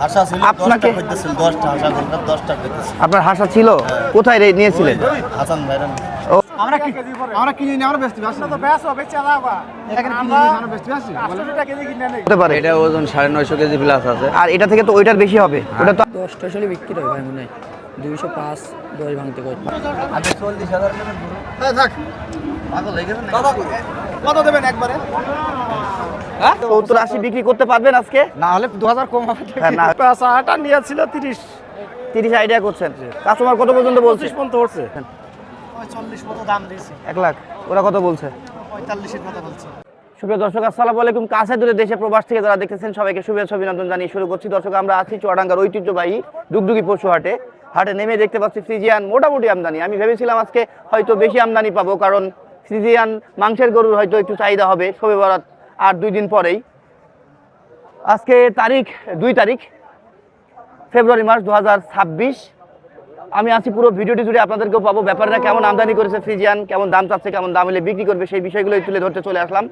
আপনাকে- আপনার হাসা ছিল? কোথায় রে- নিয়েছিলেন? হাসান ভাইরান আমরা কি আমরা কিনে নিয়ে আমরা বেচতে আসি তো বেচো বেচে দাও এখানে কিনে নিয়ে আমরা বেচতে আসি 800 কেজি কিনে নেই। হতে পারে। এটা ওজন সাড়ে নয়শো কেজি প্লাস আছে। আর এটা থেকে তো ওইটার বেশি হবে। ওটা তো দশটা আসলে বিক্রি হয় ভাই মনে হয়। দুইশো পাঁচ দশ ভাঙতে হ্যাঁ থাক পাগল হয়ে কত দেবেন একবারে? সত্তর আশি বিক্রি করতে পারবেন আজকে? না হলে 2000 কম হবে। হ্যাঁ, না। পেশাটা নিয়েছিল 30 তিরিশ আইডিয়া করছেন। কাস্টমার কত পর্যন্ত বলছে? পর্যন্ত উঠছে। 40 মতো দাম দিয়েছি। এক লাখ। ওরা কত বলছে? 45 এর কথা বলছে। সুপ্রিয় দর্শক আসসালামু আলাইকুম। কাছে দূরে দেশে প্রবাস থেকে যারা দেখতেছেন সবাইকে শুভেচ্ছা অভিনন্দন জানিয়ে শুরু করছি। দর্শক আমরা আছি চুয়াডাঙ্গার ঐতিহ্যবাহী ডুগডুগি পশু হাটে। হাটে নেমে দেখতে পাচ্ছি ফ্রিজিয়ান মোটামুটি আমদানি। আমি ভেবেছিলাম আজকে হয়তো বেশি আমদানি পাবো কারণ ফ্রিজিয়ান মাংসের গরুর হয়তো একটু চাহিদা হবে। শবে বরাত আর দুই দিন পরেই। আজকে তারিখ দুই তারিখ ফেব্রুয়ারি মাস দু আমি আছি পুরো ভিডিওটি জুড়ে আপনাদেরকেও পাবো। ব্যাপারটা কেমন আমদানি করেছে ফ্রিজিয়ান কেমন দাম চাচ্ছে কেমন দাম হলে বিক্রি করবে সেই বিষয়গুলোই তুলে ধরতে চলে আসলাম।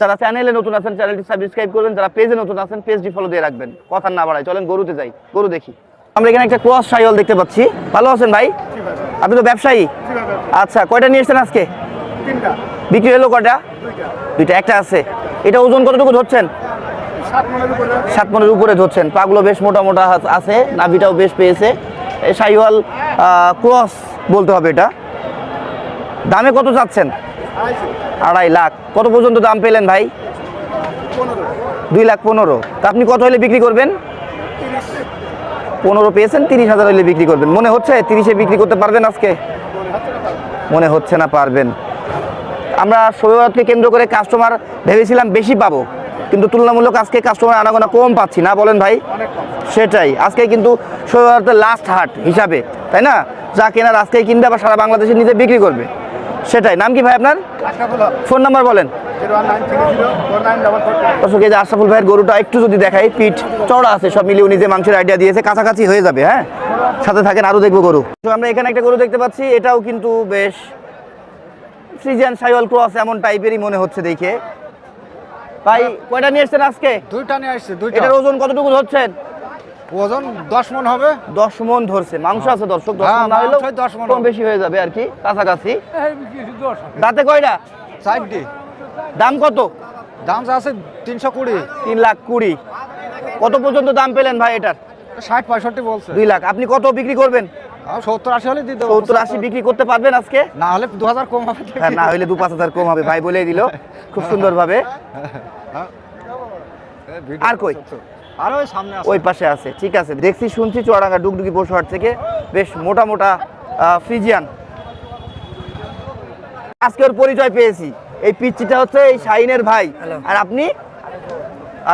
যারা চ্যানেলে নতুন আছেন চ্যানেলটি সাবস্ক্রাইব করবেন। যারা পেজে নতুন আছেন পেজটি ফলো দিয়ে রাখবেন। কথা না বাড়াই চলেন গরুতে যাই। গরু দেখি। আমরা এখানে একটা ক্রস সাইওয়াল দেখতে পাচ্ছি। ভালো আছেন ভাই? আপনি তো ব্যবসায়ী। আচ্ছা কয়টা নিয়ে এসেছেন আজকে? তিনটা। বিক্রি হলো কটা দুইটা, একটা আছে। এটা ওজন কতটুকু ধরছেন? সাত মনের উপরে ধরছেন। পাগুলো বেশ মোটা মোটা আছে, নাভিটাও বেশ পেয়েছে। সাইওয়াল ক্রস বলতে হবে এটা। দামে কত চাচ্ছেন? আড়াই লাখ। কত পর্যন্ত দাম পেলেন ভাই? দুই লাখ পনেরো। তা আপনি কত হলে বিক্রি করবেন? পনেরো পেয়েছেন, তিরিশ হাজার হলে বিক্রি করবেন। মনে হচ্ছে? তিরিশে বিক্রি করতে পারবেন আজকে? মনে হচ্ছে না পারবেন। আমরা শোভাবাদকে কেন্দ্র করে কাস্টমার ভেবেছিলাম বেশি পাবো। কিন্তু তুলনামূলক আজকে কাস্টমার আনাগোনা কম পাচ্ছি। না বলেন ভাই? সেটাই। আজকে কিন্তু শোভাবাদের লাস্ট হাট হিসাবে তাই না? যা কেনার আজকেই কিনবে আবার সারা বাংলাদেশে নিজে বিক্রি করবে। সেটাই। নাম কি ভাই আপনার? ফোন নাম্বার বলেন। 01930 দর্শক এই যে আশরাফুল ভাইয়ের গরুটা একটু যদি দেখাই পিঠ চওড়া আছে সব মিলিয়ে নিজে মাংসের আইডিয়া দিয়েছে কাছাকাছি হয়ে যাবে হ্যাঁ? সাথে থাকেন আরও দেখব গরু। আমরা এখানে একটা গরু দেখতে পাচ্ছি এটাও কিন্তু বেশ ফ্রিজিয়ান সাইওয়াল ক্রস এমন টাইপেরই মনে হচ্ছে দেখে। ভাই কয়টা নিয়ে এসছেন আজকে? দুইটা নিয়ে আসছে দুইটা। এটার ওজন কতটুকু ধরছেন? ওজন 10 মন হবে। দশ মন ধরছে। মাংস আছে দর্শক দশ হ্যাঁ, মন না হলেও মাংসই 10 মণ কম বেশি হয়ে যাবে আর কি কাছাকাছি। দাঁতে কয়টা? চারটি দাম কত? দাম যা আছে 320 তিন লাখ কুড়ি। কত পর্যন্ত দাম পেলেন ভাই এটার? 60 65 বলছে। দুই লাখ। আপনি কত বিক্রি করবেন? আর 70 80 হলে দিয়ে সত্তর আশি বিক্রি করতে পারবেন আজকে? না হলে 2000 কম হবে। হ্যাঁ না হলে দু পাঁচ হাজার কম হবে ভাই বলেই দিল। খুব সুন্দর ভাবে আর কই? আর ওই সামনে ওই পাশে আছে ঠিক আছে। দেখছি শুনছি চুয়াডাঙ্গা ডুগডুগি পশুহাট থেকে বেশ মোটা মোটা ফ্রিজিয়ান। আজকে ওর পরিচয় পেয়েছি। এই পিচ্চিটা হচ্ছে এই শাহিনের ভাই। আর আপনি?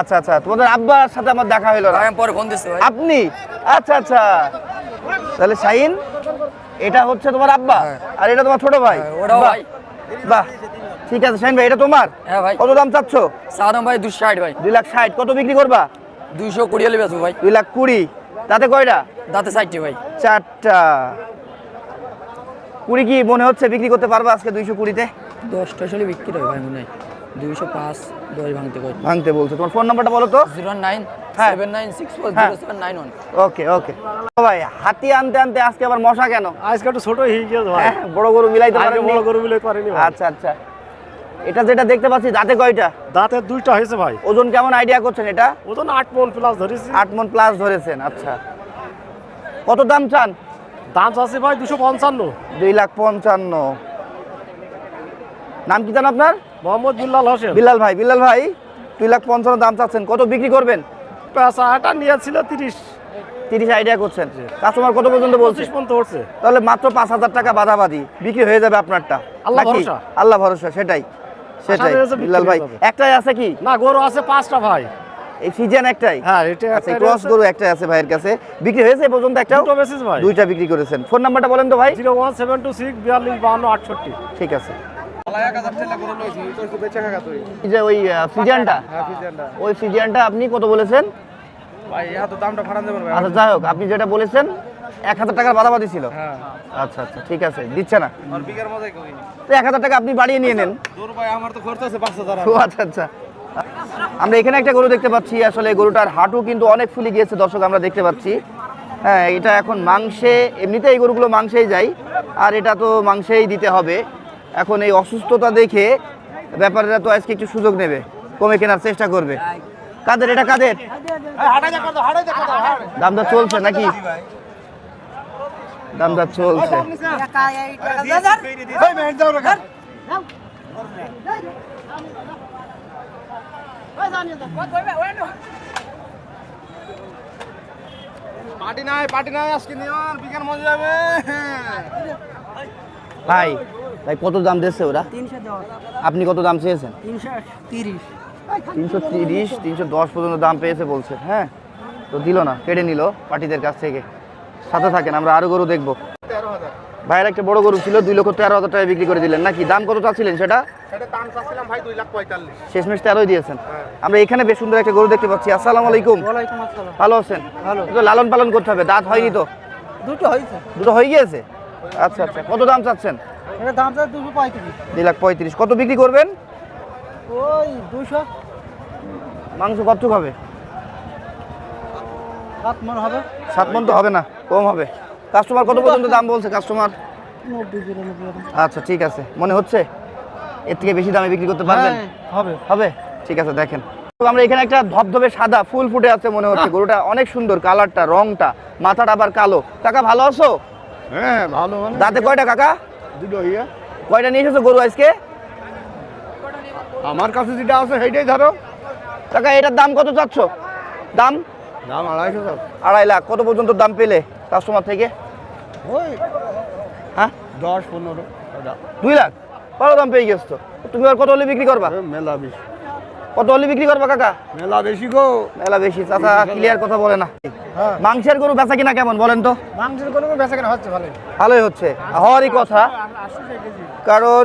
আচ্ছা আচ্ছা তোমাদের আব্বার সাথে আমার দেখা হলো না? পরে ফোন দিচ্ছি আপনি? আচ্ছা আচ্ছা। তাহলে শাহিন এটা হচ্ছে তোমার আব্বা আর এটা তোমার ছোট ভাই। হ্যাঁ, বাহ, ভাই। বাহ ঠিক আছে শাহিন ভাই এটা তোমার? হ্যাঁ ভাই। কত দাম চাচ্ছ? সাদাম ভাই দুশো ষাট ভাই। দুই লাখ ষাট কত বিক্রি করবা? দুইশো কুড়ি হলে বেচবো ভাই। দুই লাখ কুড়ি। তাতে কয়টা? দাঁতে ষাটটি ভাই। চারটা। কুড়ি কি মনে হচ্ছে বিক্রি করতে পারবা আজকে দুইশো কুড়িতে? দশটা আসলে বিক্রি হয় ভাই মনে হয়। দুইশো পাঁচ দশ ভাঙতে ভাঙতে বলছে। তোমার ফোন নাম্বারটা বলো তো। জিরো নাইন হ্যাঁ। Seven nine six four. Zero seven nine one. Okay okay. ভাই হাতি আনতে আনতে আজকে আবার মশা কেন? আজকে একটু ছোট হয়ে গেছে ভাই। হ্যাঁ, বড় গরু মিলাইতে পারেন বড় গরু মিলে করেনি ভাই। আচ্ছা আচ্ছা। এটা যেটা দেখতে পাচ্ছি দাঁতে কয়টা? দাঁতের দুইটা হয়েছে ভাই। ওজন কেমন আইডিয়া করছেন এটা? ওজন আট মন প্লাস ধরেছি। আট মন প্লাস ধরেছেন আচ্ছা। কত দাম চান? দাম আছে ভাই দুশো পঞ্চান্ন। দুই লাখ পঞ্চান্ন। নাম কি জান আপনার? মোহাম্মদ বিল্লাল হোসেন। বিল্লাল ভাই বিল্লাল ভাই দুই লাখ পঞ্চান্ন দাম চাচ্ছেন। কত বিক্রি করবেন? পেশাটা নিয়েছিল তিরিশ। তিরিশ আইডিয়া করছেন। কাস্টমার কত পর্যন্ত বলছে? পর্যন্ত উঠছে তাহলে মাত্র পাঁচ হাজার টাকা বাদাবাদি বিক্রি হয়ে যাবে আপনারটা। আল্লাহ ভরসা। আল্লাহ ভরসা সেটাই। সেটাই। বিল্লাল ভাই একটাই আছে কি? না গরু আছে পাঁচটা ভাই। এই সিজন একটাই? হ্যাঁ এটা আচ্ছা ক্রস গরু একটাই আছে ভাইয়ের কাছে। বিক্রি হয়েছে পর্যন্ত একটাও? দুটো বেসিস ভাই। দুইটা বিক্রি করেছেন। ফোন নাম্বারটা বলেন তো ভাই। Zero one seven two six বিয়াল্লিশ বাহান্ন আটষট্টি। ঠিক আছে। যে ওই ফিজিয়ানটা ওই ফিজিয়ানটা আপনি কত বলেছেন? আচ্ছা যাই হোক আপনি যেটা বলেছেন এক হাজার টাকার বাদাবাদি ছিল। আচ্ছা আচ্ছা ঠিক আছে দিচ্ছে না। তো এক হাজার টাকা আপনি বাড়িয়ে নিয়ে নেন। হাজার ও আচ্ছা আচ্ছা। আমরা এখানে একটা গরু দেখতে পাচ্ছি আসলে গরুটার হাঁটু কিন্তু অনেক ফুলে গিয়েছে দর্শক আমরা দেখতে পাচ্ছি। হ্যাঁ এটা এখন মাংসে এমনিতে এই গরুগুলো মাংসেই যায় আর এটা তো মাংসেই দিতে হবে। এখন এই অসুস্থতা দেখে ব্যাপারীরা তো আজকে একটু সুযোগ নেবে কমে কেনার চেষ্টা করবে। কাদের? এটা কাদের? দামটা চলছে নাকি? দামটা চলছে। এই মেয়ে পার্টি নাই পার্টি নাই আজকে নিয়ন বিকেল মজা যাবে ভাই ভাই কত দাম দিচ্ছে ওরা? আপনি কত দাম চেয়েছেন? তিনশো তিরিশ। তিনশো দশ পর্যন্ত দাম পেয়েছে বলছে হ্যাঁ? তো দিল না কেটে নিল পার্টিদের কাছ থেকে। সাথে থাকেন আমরা আরও গরু দেখব। ভাইয়ের একটা বড় গরু ছিল দুই লক্ষ তেরো হাজার টাকায় বিক্রি করে দিলেন। নাকি দাম কত চাচ্ছিলেন সেটা? শেষমেশ তেরোই দিয়েছেন। আমরা এখানে বেশ সুন্দর একটা গরু দেখতে পাচ্ছি। আসসালামু আলাইকুম। ভালো আছেন? ভালো। লালন পালন করতে হবে দাঁত হয়নি তো? দুটো হয়েছে। দুটো হয়ে গিয়েছে? আচ্ছা আচ্ছা। কত দাম চাচ্ছেন? এটা দাম চাই দুশো পঁয়ত্রিশ। দুই লাখ পঁয়ত্রিশ। কত বিক্রি করবেন? ওই দুশো মাংস কতটুক হবে? সাত মন হবে। সাত মন তো হবে না কম হবে। কাস্টমার কত পর্যন্ত দাম বলছে কাস্টমার? আচ্ছা ঠিক আছে। মনে হচ্ছে? এর থেকে বেশি দামে বিক্রি করতে পারবেন? হ্যাঁ, হবে। হবে? ঠিক আছে দেখেন। তো আমরা এখানে একটা ধবধবে সাদা ফুল ফুটে আছে মনে হচ্ছে। গরুটা অনেক সুন্দর কালারটা রংটা মাথাটা আবার কালো। কাকা ভালো আছো? হ্যাঁ ভালো মানে দাঁতে কয়টা কাকা? দুটো ইয়ে। কয়টা নিয়ে এসেছ গরু আজকে? আমার কাছে যেটা আছে সেইটাই ধরো। টাকা এটার দাম কত চাচ্ছ? দাম? দাম আড়াইশো আড়াই লাখ। কত পর্যন্ত দাম পেলে কাস্টমার থেকে? ওই হ্যাঁ? দশ পনেরো দুই লাখ? ভালো দাম পেয়ে গেছো। তো। তুমি আর কত হলে বিক্রি করবা? মেলা বেশি। কত হলে বিক্রি করবা কাকা? মেলা বেশি গো। মেলা বেশি চাচা ক্লিয়ার কথা বলে না। হ্যাঁ। মাংসের গরু বেচা কিনা কেমন বলেন তো? মাংসের গরু বেচা কিনা হচ্ছে ভালোই। ভালোই হচ্ছে। হওয়ারই কথা। কারণ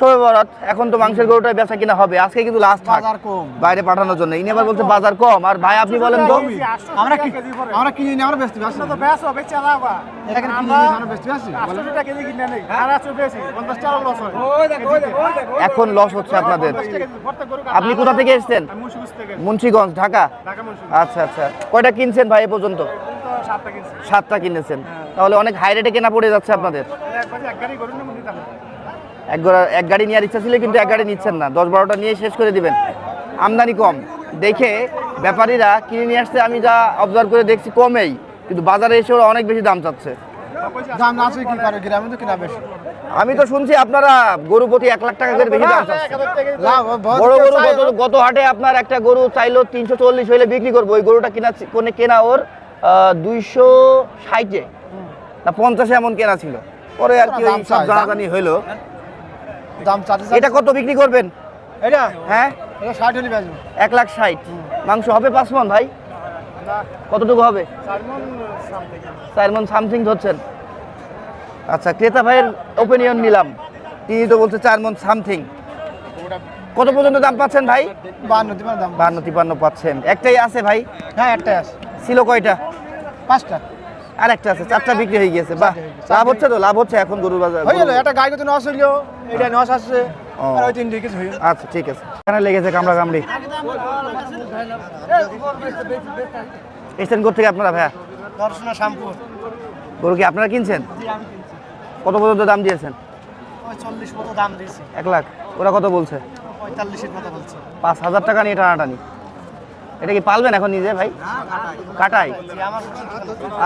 বরাত এখন তো মাংসের গরুটাই বেচা কিনা হবে। আজকে কিন্তু লাস্ট বাজার কম। বাইরে পাঠানোর জন্য। ইনি আবার বলছে বাজার কম। আর ভাই আপনি বলেন তো। আমরা কি আমরা কিনে আমরা বেচতে পারছি। তো হবে কিনে আমরা বেচতে পারছি। আটশো টাকা কেজি কিনে নেই। আর আছে বেশি। পঞ্চাশ টাকা লস হয়। এখন লস হচ্ছে আপনাদের। আপনি কোথা থেকে এসেছেন? মুন্সিগঞ্জ থেকে। মুন্সিগঞ্জ ঢাকা? ঢাকা মুন্সিগঞ্জ। আচ্ছা আচ্ছা। কয়টা কিনছেন ভাই এ পর্যন্ত? সাতটা কিনেছেন। তাহলে অনেক হাই রেটে কেনা পড়ে যাচ্ছে আপনাদের। এক এক গাড়ি নেওয়ার ইচ্ছা ছিল কিন্তু এক গাড়ি নিচ্ছেন না। দশ বারোটা নিয়ে শেষ করে দিবেন। আমদানি কম। দেখে ব্যাপারীরা কিনে নিয়ে আসতে আমি যা অবজার্ভ করে দেখছি কমেই। কিন্তু বাজারে এসে ওরা অনেক বেশি দাম চাচ্ছে। দাম আছে কি করে গ্রামে তো কিনা বেশি। আমি তো শুনছি আপনারা গরু প্রতি এক লাখ টাকা করে বেশি দাম বড় গরু গত গত হাটে আপনার একটা গরু চাইলো তিনশো চল্লিশ হইলে বিক্রি করব। ওই গরুটা কিনা কোনে কেনা ওর দুইশো ষাটে। না পঞ্চাশে এমন কেনা ছিল। পরে আর কি ওই সব জানাজানি হইল। দাম এটা কত বিক্রি করবেন? এটা? হ্যাঁ? এটা ষাট হলে বেচবো। এক লাখ ষাট। মাংস হবে পাঁচ মন ভাই? কতটুকু হবে? চার মন সামথিং ধরছেন। আচ্ছা ক্রেতা ভাইয়ের ওপিনিয়ন নিলাম। তিনি তো বলছে চার মন সামথিং কত পর্যন্ত দাম পাচ্ছেন ভাই? বান্ন দিবার দাম। বান্ন তিপান্ন পাচ্ছেন। একটাই আছে ভাই? হ্যাঁ একটাই আছে। ছিল কয়টা? পাঁচটা। আর একটা আছে চারটা বিক্রি হয়ে গিয়েছে বাহ। লাভ হচ্ছে তো? লাভ হচ্ছে এখন গরুর বাজার। হয়ে গেল একটা গাই কত নস হইল এটা নস আসছে আর তিনটে কিছু হইল। আচ্ছা ঠিক আছে। এখানে লেগেছে কামড়া কামড়ি। এসছেন থেকে আপনারা ভাইয়া? দর্শনা শ্যাম্পুর। গরু কি আপনারা কিনছেন? কত পর্যন্ত দাম দিয়েছেন? চল্লিশ মতো দাম দিয়েছে। এক লাখ। ওরা কত বলছে? পঁয়তাল্লিশের কথা বলছে। পাঁচ হাজার টাকা নিয়ে টানাটানি। এটা কি পালবেন এখন নিজে ভাই? কাটাই।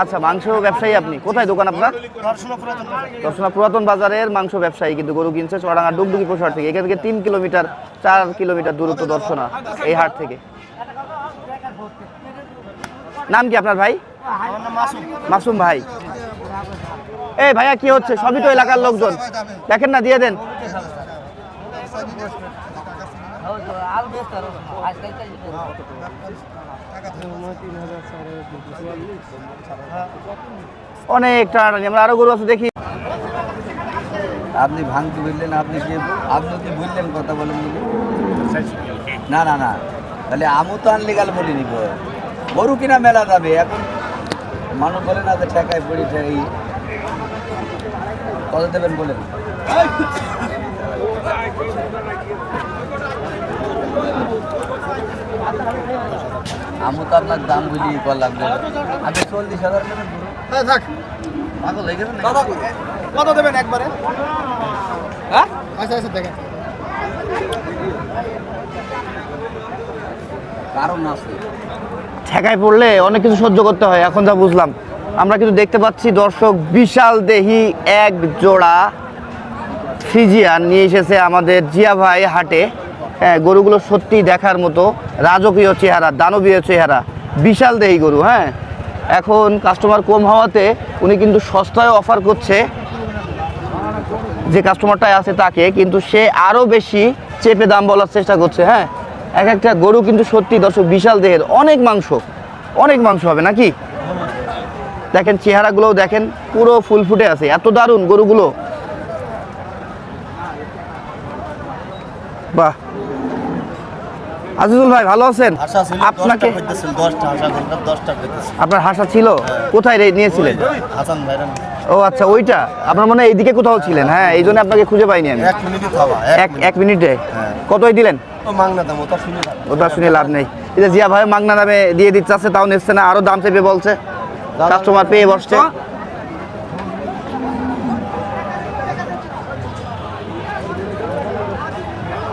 আচ্ছা মাংস ব্যবসায়ী আপনি। কোথায় দোকান আপনার? দর্শনা পুরাতন বাজারের মাংস ব্যবসায়ী কিন্তু গরু কিনছে চড়াঙ্গা ডুগডুগি পোশার থেকে। এখান থেকে তিন কিলোমিটার চার কিলোমিটার দূরত্ব দর্শনা এই হাট থেকে। নাম কি আপনার ভাই? মাসুম। মাসুম ভাই। এই ভাইয়া কি হচ্ছে? সবই তো এলাকার লোকজন। দেখেন না দিয়ে দেন। অনেক টানাটানি আমরা আরও গরু আছে দেখি। আপনি ভাঙতে বললেন আপনি কি আপনি কি বললেন কথা বলেন না না না। তাহলে আমু তো আনলে গেল বলে। নিব গরু কিনা মেলা যাবে এখন মানুষ বলে না যে ঠেকায় পড়ি ঠেকাই কত দেবেন বলেন? আমি তো আপনার দাম বুঝি করলাম আগে চল্লিশ হাজার হ্যাঁ থাক। পাগল হয়ে গেছে কত দেবেন একবারে? হ্যাঁ? আচ্ছা আচ্ছা দেখেন। কারণ আছে। ঠেকায় পড়লে অনেক কিছু সহ্য করতে হয় এখন যা বুঝলাম। আমরা কিন্তু দেখতে পাচ্ছি দর্শক বিশাল দেহি এক জোড়া ফিজিয়ান নিয়ে এসেছে আমাদের জিয়া ভাই হাটে। গরুগুলো সত্যি দেখার মতো রাজকীয় চেহারা, দানবীয় চেহারা, বিশাল দেহি গরু হ্যাঁ। এখন কাস্টমার কম হওয়াতে উনি কিন্তু সস্তায় অফার করছে যে কাস্টমারটাই আছে তাকে, কিন্তু সে আরও বেশি চেপে দাম বলার চেষ্টা করছে হ্যাঁ। এক একটা গরু কিন্তু সত্যি দর্শক বিশাল দেহের, অনেক মাংস অনেক মাংস হবে নাকি? দেখেন, চেহারাগুলোও দেখেন, পুরো ফুল ফুটে আছে, এত দারুণ গরুগুলো। বাহ। আজিজুল ভাই ভালো আছেন? আপনাকে আপনার হাসা ছিল? কোথায় রে- নিয়েছিলেন? ও আচ্ছা ওইটা? আপনার মনে হয় এইদিকে কোথাও ছিলেন? হ্যাঁ এই জন্য আপনাকে খুঁজে পাইনি আমি। এক মিনিটে। হ্যাঁ। কতই দিলেন? ওটা শুনে লাভ নেই। যে জিয়া ভাই মাংনা দামে দিয়ে দিচ্ছে আছে তাও নিচ্ছে না আরও দাম চেপে বলছে। কাস্টমার পেয়ে বসছে হ্যাঁ ও ওরা নেবে বলি তো ওরা ভাঙতে দিল না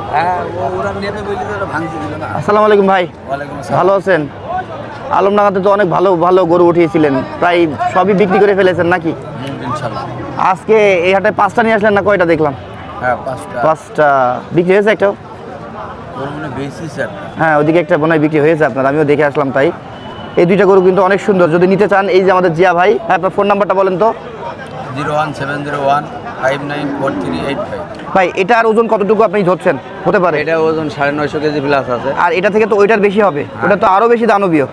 আসসালামু আলাইকুম ভাই। ভালো আছেন? আলমডাঙ্গাতে তো অনেক ভালো ভালো গরু উঠিয়েছিলেন। প্রায় সবই বিক্রি করে ফেলেছেন নাকি? আজকে এই হাটে পাঁচটা নিয়ে আসলেন না কয়টা দেখলাম? হ্যাঁ পাঁচটা। বিক্রি হয়েছে একটা হ্যাঁ ওদিকে একটা মনে বিক্রি হয়েছে আপনার আমিও দেখে আসলাম তাই। এই দুইটা গরু কিন্তু অনেক সুন্দর। যদি নিতে চান এই যে আমাদের জিয়া ভাই হ্যাঁ আপনার ফোন নাম্বারটা বলেন তো। Zero one seven zero one five nine four three eight five. ভাই এটার ওজন কতটুকু আপনি ধরছেন? হতে পারে। এটা ওজন সাড়ে নয়শো কেজি প্লাস আছে। আর এটা থেকে তো ওইটার বেশি হবে। ওটা তো আরও বেশি দানবীয়।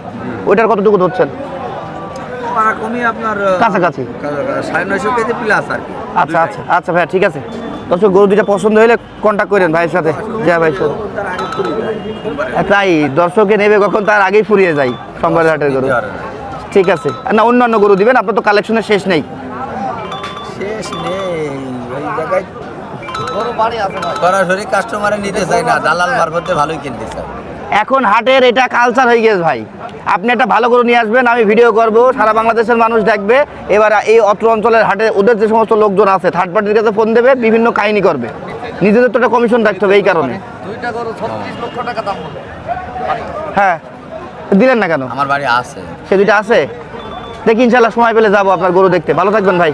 ওইটার কতটুকু ধরছেন? কমই আপনার কাছাকাছি। সাড়ে নয়শো কেজি প্লাস আর কি। আচ্ছা আচ্ছা আচ্ছা ভাই ঠিক আছে। দর্শক গরু দুইটা পছন্দ হলে কন্ট্যাক্ট করেন ভাইয়ের সাথে। সাথে হ্যাঁ, তাই দর্শকে নেবে কখন তার আগেই ফুরিয়ে যায় সোমবার হাটের গরু। ঠিক আছে। আর না অন্যান্য গরু দিবেন আপনার তো কালেকশনের শেষ নেই। শেষ নেই। সরাসরি কাস্টমারে নিতে চাই না দালাল মারফতে ভালোই কিনতে চাই। এখন হাটের এটা কালচার হয়ে গেছে ভাই। আপনি একটা ভালো করে নিয়ে আসবেন আমি ভিডিও করব সারা বাংলাদেশের মানুষ দেখবে। এবার এই অত্র অঞ্চলের হাটে ওদের যে সমস্ত লোকজন আছে থার্ড পার্টির কাছে ফোন দেবে বিভিন্ন কাহিনী করবে। নিজেদের তো একটা কমিশন রাখতে হবে এই কারণে। দুইটা গরু ছত্রিশ লক্ষ টাকা দাম বলে হ্যাঁ। দিলেন না কেন? আমার বাড়ি আছে। সে দুইটা আছে? দেখি ইনশাল্লাহ সময় পেলে যাব আপনার গরু দেখতে। ভালো থাকবেন ভাই।